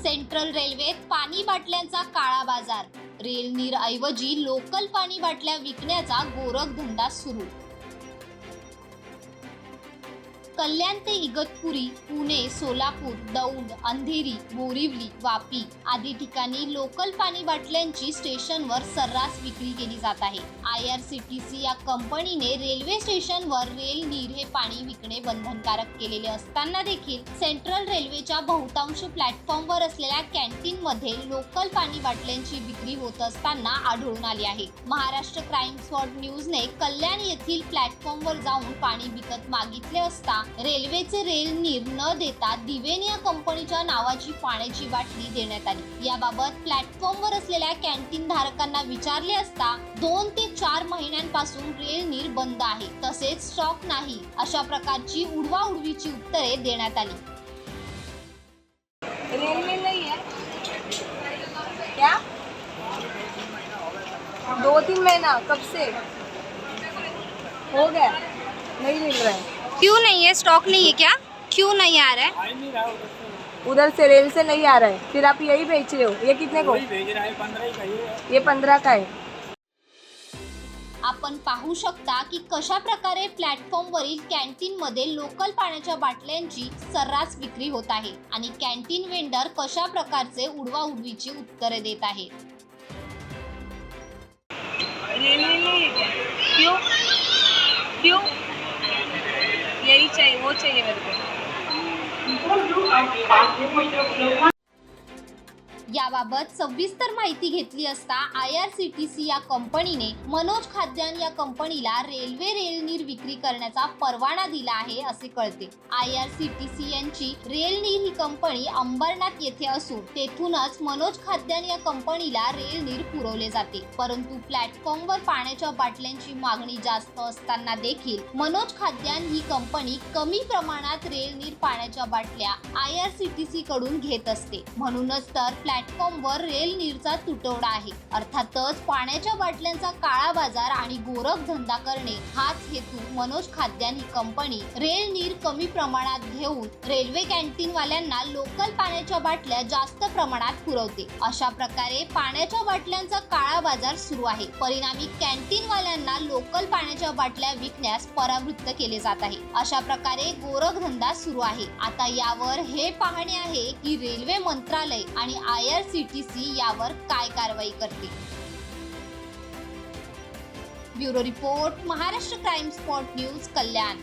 Central रेल्वेत पाणी बाटल्यांचा काळा बाजार. रेल नीर ऐवजी लोकल पाणी बाटल्या विकण्याचा गोरखधंदा सुरू. कल्याण ते इगतपुरी पुणे सोलापूर दौंड अंधेरी बोरिवली वापी आदी ठिकाणी लोकल पाणी बाटल्यांची स्टेशनवर सर्रास विक्री केली जात आहे. I R C T C या कंपनीने रेल्वे स्टेशनवर रेल नीर हे पाणी विकणे बंधनकारक केलेले असताना देखील सेंट्रल रेल्वेच्या बहुतांश प्लॅटफॉर्मवर असलेल्या कॅन्टीन मध्ये लोकल पाणी बाटल्यांची विक्री होत असताना आढळून आली आहे. महाराष्ट्र क्राईम स्पॉट न्यूजने कल्याण येथील प्लॅटफॉर्मवर जाऊन पाणी विकत मागितले असता रेल्वेचे रेल नीर न देता दिवेन या कंपनीच्या नावाची पाण्याची बाटली देण्यात आली. याबाबत प्लॅटफॉर्मवर असलेल्या कॅन्टीन धारकांना विचारले असता दोन ते चार महिन्यांपासून रेल नीर बंद आहे तसेच स्टॉक नाही अशा प्रकारची उडवाउडवीची उत्तरे देण्यात आली. है क्या? दो तीन महीना कब से? हो गया. नहीं मिल रहा है. क्यों नहीं है? स्टॉक नहीं है क्या? क्यों नहीं आ रहा है? उधर से रेल से नहीं आ रहा है। फिर आप यही बेच रहे हो? ये कितने को? ये पंद्रह का है। आपण पाहू शकता की कशा प्रकारे प्लॅटफॉर्मवरील कॅन्टीनमध्ये लोकल पाण्याच्या बाटल्यांची सर्रास विक्री होत आहे आणि कॅन्टीन वेंडर कशा प्रकारचे उडवाउडवीची उत्तरे देत आहे? क्या? क्यों? चाहिए वो चाहिए मेरे को याबाबत सविस्तर माहिती घेतली असता I R C T C या कंपनीने मनोज खाद्यान या कंपनीला रेल्वे रेलनीर विक्री करण्याचा परवाना दिला आहे असे कळते. I R C T C यांची रेलनीर ही कंपनी अंबरनाथ येथे असून तेथूनच मनोज खाद्यान या कंपनीला रेलनीर पुरवले जाते. परंतु प्लॅटफॉर्मवर पाण्याच्या बाटल्यांची मागणी जास्त असताना देखील मनोज खाद्यान ही कंपनी कमी प्रमाणात रेलनीर पाण्याच्या बाटल्या I R C T C कडून घेत असते. म्हणूनच तर प्लॅटफॉर्मवर रेल नीरचा तुटवडा आहे. अर्थातच पाण्याच्या बाटल्यांचा काळा बाजार आणि गोरख धंदा करणे हाच हेतू मनोज खाद्यान ही कंपनी रेल नीर कमी प्रमाणात घेऊन रेल्वे कॅन्टीन वाल्यांना लोकल पाण्याच्या बाटल्या जास्त प्रमाणात पुरवते. अशा प्रकारे पाण्याच्या बाटल्यांचा काळा बाजार सुरू आहे. परिणामी कॅन्टीन वाल्यांना लोकल पाण्याच्या बाटल्या विकण्यास परावृत्त केले जात आहे. अशा प्रकारे गोरख धंदा सुरू आहे. आता यावर हे पाहणे आहे की रेल्वे मंत्रालय आणि I R C T C यावर काय कारवाई करते? Bureau report Maharashtra crime spot news Kalyan.